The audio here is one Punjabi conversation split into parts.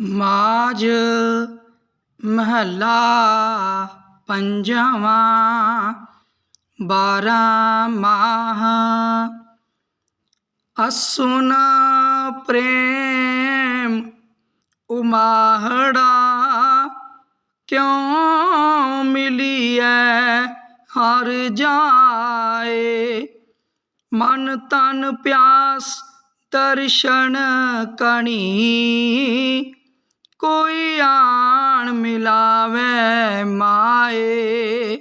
ਮਾਝ ਮਹੱਲਾ ਪੰਜਵਾਂ, ਬਾਰਾਂ ਮਾਹ। ਅਸੁਨ ਪ੍ਰੇਮ ਉਮਾਹੜਾ, ਕਿਉ ਮਿਲੀਐ ਹਰ ਜਾਏ? ਮਨ ਤਨ ਪਿਆਸ ਦਰਸ਼ਨ ਕਣੀ ਕੋਈ ਆਣ ਮਿਲਾਵੇ ਮਾਏ।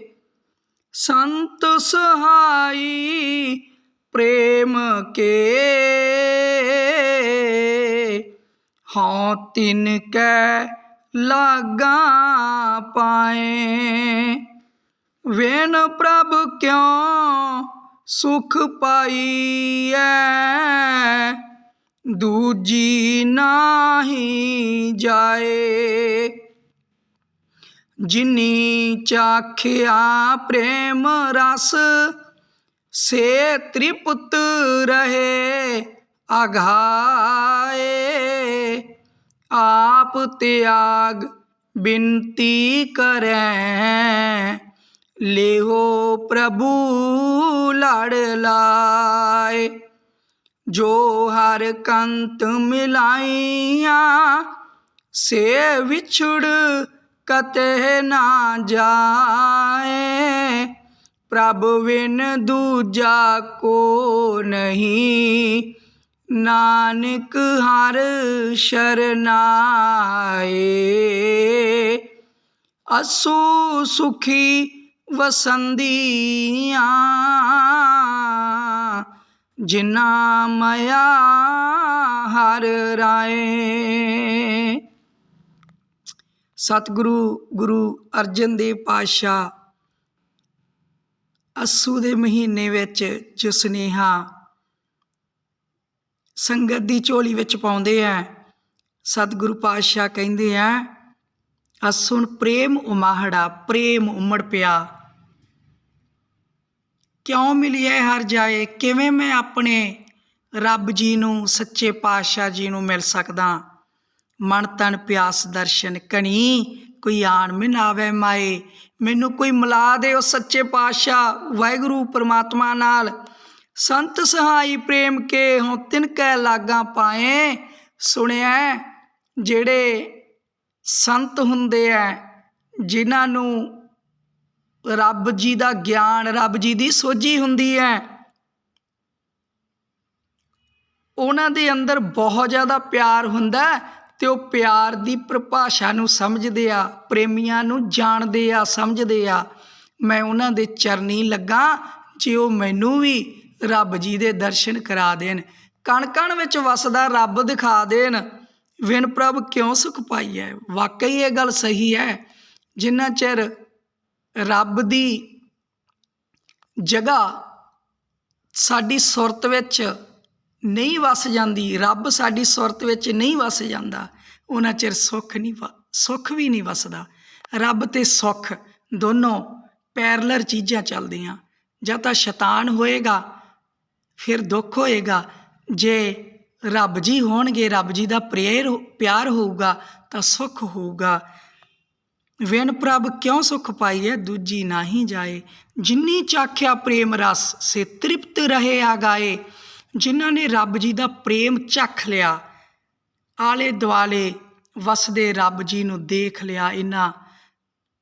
ਸੰਤ ਸਹਾਈ ਪ੍ਰੇਮ ਕੇ। ਹਉ ਤਿਨ ਕੈ ਲਾਗਾ ਪਾਏ। ਵੇਨ ਪ੍ਰਭ ਕਿਉ ਸੁਖ ਪਾਈਐ। ਦੂਜੀ ਨਾਹੀ ਜਾਏ। ਜਿਨੀ ਚਾਖਿਆ ਪ੍ਰੇਮ ਰਸ, ਸੇ ਤ੍ਰਿਪਤ ਰਹੇ ਅਘਾਏ। ਆਪ ਤਿਆਗ ਬਿਨਤੀ ਕਰੈ ਲਿਓ ਪ੍ਰਭੂ ਲੜ ਲਾਏ। ਜੋ ਹਰ ਕੰਤ ਮਿਲਾਈਆਂ, ਸੇ ਵਿਛੜ ਕਤੇ ਨਾ ਜਾਏ। ਪ੍ਰਭ ਵਿਨ ਦੂਜਾ ਕੋ ਨਹੀਂ, ਨਾਨਕ ਹਰ ਸ਼ਰਨਾਏ। ਅਸੂ ਸੁਖੀ ਵਸੰਦੀਆਂ। ਜਿਨਾ ਮਇਆ ਹਰ ਰਾਏ। ਸਤਿਗੁਰੂ ਗੁਰੂ ਅਰਜਨ ਦੇਵ ਪਾਤਸ਼ਾਹ ਅਸੂ ਦੇ ਮਹੀਨੇ ਵਿੱਚ ਜੋ ਸੁਨੇਹਾ ਸੰਗਤ ਦੀ ਝੋਲੀ ਵਿੱਚ ਪਾਉਂਦੇ ਆ, ਸਤਿਗੁਰੂ ਪਾਤਸ਼ਾਹ ਕਹਿੰਦੇ ਆ ਅਸੁਣ ਪ੍ਰੇਮ ਉਮਾਹੜਾ, ਪ੍ਰੇਮ ਉਮੜ ਪਿਆ ਕਿਉਂ ਮਿਲਿਆ ਹਰ ਜਾਏ? ਕਿਵੇਂ ਮੈਂ ਆਪਣੇ ਰੱਬ ਜੀ ਨੂੰ, ਸੱਚੇ ਪਾਤਸ਼ਾਹ ਜੀ ਨੂੰ ਮਿਲ ਸਕਦਾ? ਮਨ ਤਨ ਪਿਆਸ ਦਰਸ਼ਨ ਕਣੀ, ਕੋਈ ਆਣ ਮਿਨਾਵੇ ਮਾਏ। ਮੈਨੂੰ ਕੋਈ ਮਿਲਾ ਦੇ ਉਹ ਸੱਚੇ ਪਾਤਸ਼ਾਹ, ਵਾਹਿਗੁਰੂ ਪ੍ਰਮਾਤਮਾ ਨਾਲ। ਸੰਤ ਸਹਾਈ ਪ੍ਰੇਮ ਕੇ ਹੋਂ ਤਿਨ ਕੈ ਲਾਗਾ ਪਾਏ। ਸੁਣਿਆ ਜਿਹੜੇ ਸੰਤ ਹੁੰਦੇ ਆ ਜਿਨ੍ਹਾਂ ਨੂੰ ਰੱਬ ਜੀ ਦਾ ਗਿਆਨ, ਰੱਬ ਜੀ ਦੀ ਸੋਝੀ ਹੁੰਦੀ ਹੈ। ਉਹਨਾਂ ਦੇ ਅੰਦਰ ਬਹੁਤ ਜ਼ਿਆਦਾ ਪਿਆਰ ਹੁੰਦਾ ਤੇ ਉਹ ਪਿਆਰ ਦੀ ਪਰਿਭਾਸ਼ਾ ਨੂੰ ਸਮਝਦੇ ਆ, ਪ੍ਰੇਮੀਆਂ ਨੂੰ ਜਾਣਦੇ ਆ, ਸਮਝਦੇ ਆ। ਮੈਂ ਉਹਨਾਂ ਦੇ ਚਰਨੀ ਲੱਗਾ ਜੇ ਉਹ ਮੈਨੂੰ ਵੀ ਰੱਬ ਜੀ ਦੇ ਦਰਸ਼ਨ ਕਰਾ ਦੇਣ। ਕਣ ਕਣ ਵਿੱਚ ਵਸਦਾ ਰੱਬ ਦਿਖਾ ਦੇਣ। ਵਿਨ ਪ੍ਰਭ ਕਿਉਂ ਸੁਖ ਹੈ ਵਾਕਈ ਇਹ ਗੱਲ ਸਹੀ ਹੈ। ਜਿੰਨਾ ਚਿਰ ਰੱਬ ਦੀ ਜਗ੍ਹਾ ਸਾਡੀ ਸੁਰਤ ਵਿੱਚ ਨਹੀਂ ਵਸ ਜਾਂਦੀ, ਰੱਬ ਸਾਡੀ ਸੁਰਤ ਵਿੱਚ ਨਹੀਂ ਵਸ ਜਾਂਦਾ, ਉਹਨਾਂ ਚਿਰ ਸੁੱਖ ਨਹੀਂ ਸੁੱਖ ਵੀ ਨਹੀਂ ਵਸਦਾ। ਰੱਬ ਤੇ ਸੁੱਖ ਦੋਨੋਂ ਪੈਰਲਰ ਚੀਜ਼ਾਂ ਚੱਲਦੀਆਂ। ਜਾਂ ਤਾਂ ਸ਼ੈਤਾਨ ਹੋਏਗਾ, ਫਿਰ ਦੁੱਖ ਹੋਏਗਾ। ਜੇ ਰੱਬ ਜੀ ਹੋਣਗੇ, ਰੱਬ ਜੀ ਦਾ ਪ੍ਰੇਰ ਪਿਆਰ ਹੋਊਗਾ, ਤਾਂ ਸੁੱਖ ਹੋਊਗਾ। ਵਿਣ ਪ੍ਰਭ ਕਿਉਂ ਸੁਖ ਪਾਈਐ, ਦੂਜੀ ਨਾਹੀ ਜਾਏ। ਜਿਨੀ ਚਾਖਿਆ ਪ੍ਰੇਮ ਰਸ, ਸੇ ਤ੍ਰਿਪਤ ਰਹੇ ਆਗਾਏ। ਜਿਨ੍ਹਾਂ ਨੇ ਰੱਬ ਜੀ ਦਾ ਪ੍ਰੇਮ ਚੱਖ ਲਿਆ, ਆਲੇ ਦੁਆਲੇ ਵਸਦੇ ਰੱਬ ਜੀ ਨੂੰ ਦੇਖ ਲਿਆ ਇਹਨਾਂ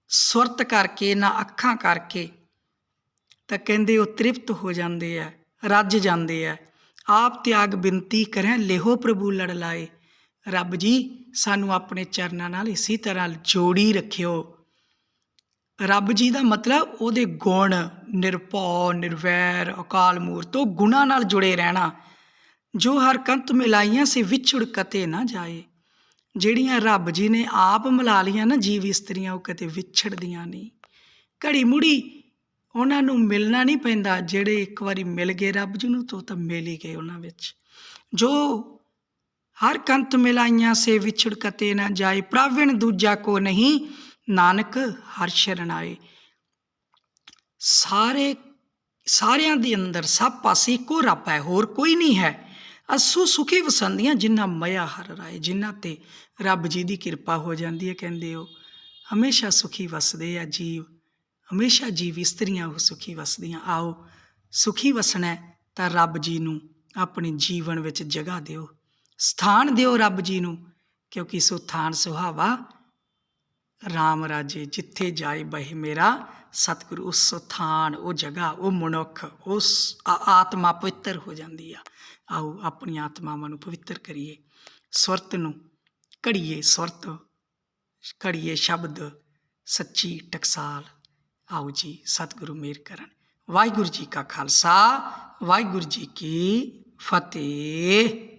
ਸੁਰਤ ਕਰਕੇ ਇਹਨਾਂ ਅੱਖਾਂ ਕਰਕੇ, ਤਾਂ ਕਹਿੰਦੇ ਉਹ ਤ੍ਰਿਪਤ ਹੋ ਜਾਂਦੇ ਆ ਰੱਜ ਜਾਂਦੇ ਆ ਆਪ ਤਿਆਗ ਬਿੰਤੀ ਕਰੇ ਲਿਹੋ ਪ੍ਰਭੂ ਲੜ ਲਾਏ। ਰੱਬ ਜੀ, ਸਾਨੂੰ ਆਪਣੇ ਚਰਨਾਂ ਨਾਲ ਇਸੇ ਤਰ੍ਹਾਂ ਜੋੜੀ ਰੱਖਿਓ। ਰੱਬ ਜੀ ਦਾ ਮਤਲਬ ਉਹਦੇ ਗੁਣ ਨਿਰਭਉ, ਨਿਰਵੈਰ, ਅਕਾਲ ਮੂਰਤ, ਉਹ ਗੁਣਾ ਨਾਲ ਜੁੜੇ ਰਹਿਣਾ। ਜੋ ਹਰਕੰਤ ਮਿਲਾਈਆਂ ਸੇ ਵਿਛੜ ਕਤੇ ਨਾ ਜਾਏ। ਜਿਹੜੀਆਂ ਰੱਬ ਜੀ ਨੇ ਆਪ ਮਿਲਾ ਲੀਆਂ ਨਾ ਜੀਵ ਇਸਤਰੀਆਂ, ਉਹ ਕਦੇ ਵਿਛੜਦੀਆਂ ਨਹੀਂ। ਘੜੀ ਮੁੜੀ ਉਹਨਾਂ ਨੂੰ ਮਿਲਣਾ ਨਹੀਂ ਪੈਂਦਾ, ਜਿਹੜੇ ਇੱਕ ਵਾਰੀ ਮਿਲ ਗਏ ਰੱਬ ਜੀ ਨੂੰ, ਤਾਂ ਤਾਂ ਮਿਲ ਹੀ ਗਏ ਉਹਨਾਂ ਵਿੱਚ। ਜੋ ਹਰ ਕੰਤ ਮਿਲਾਈਆਂ ਸੇ ਵਿਛੜ ਕਤੇ ਨਾ ਜਾਏ, ਪ੍ਰਵਿਣ ਦੂਜਾ ਕੋ ਨਹੀਂ, ਨਾਨਕ ਹਰ ਸ਼ਰਨ ਆਏ। ਸਾਰੇ, ਸਾਰਿਆਂ ਦੇ ਅੰਦਰ ਸਭ ਪਾਸੇ ਇੱਕੋ ਰੱਬ ਹੈ, ਹੋਰ ਕੋਈ ਨਹੀਂ ਹੈ। ਅਸੂ ਸੁਖੀ ਵਸੰਦੀਆਂ ਜਿੰਨਾ ਮਇਆ ਹਰ ਰਾਏ, ਜਿਨ੍ਹਾਂ ਤੇ ਰੱਬ ਜੀ ਦੀ ਕਿਰਪਾ ਹੋ ਜਾਂਦੀ ਹੈ, ਕਹਿੰਦੇ ਉਹ, ਹਮੇਸ਼ਾ ਸੁਖੀ ਵਸਦੇ ਆ ਜੀਵ, ਹਮੇਸ਼ਾ ਜੀਵ ਇਸਤਰੀਆਂ ਉਹ ਸੁਖੀ ਵਸਦੀਆਂ। ਆਓ, ਸੁਖੀ ਵਸਣਾ ਤਾਂ ਰੱਬ ਜੀ ਨੂੰ ਆਪਣੇ ਜੀਵਨ ਵਿੱਚ ਜਗ੍ਹਾ ਦਿਓ। ਸਥਾਨ ਦਿਓ ਰੱਬ ਜੀ ਨੂੰ, ਕਿਉਂਕਿ ਸੋ ਥਾਨ ਸੁਹਾਵਾ। RAM ਰਾਜੇ, ਜਿੱਥੇ ਜਾਏ ਬਹਿ ਮੇਰਾ, ਸਤਿਗੁਰੂ ਉਸ ਥਾਨ, ਉਹ ਜਗ੍ਹਾ, ਉਹ ਮਨੁੱਖ, ਉਸ ਆ- ਆਤਮਾ ਪਵਿੱਤਰ ਹੋ ਜਾਂਦੀ ਆ। ਆਓ ਆਪਣੀ ਆਤਮਾਵਾਂ ਨੂੰ ਪਵਿੱਤਰ ਕਰੀਏ। ਸੁਰਤ ਨੂੰ ਘੜੀਏ, ਸੁਰਤ ਘੜੀਏ ਸ਼ਬਦ, ਸੱਚੀ ਟਕਸਾਲ। ਆਓ ਜੀ, ਸਤਿਗੁਰੂ ਮੇਰ ਕਰਨ। ਵਾਹਿਗੁਰੂ ਜੀ ਕਾ ਖਾਲਸਾ, ਵਾਹਿਗੁਰੂ ਜੀ ਕੀ ਫਤਿਹ।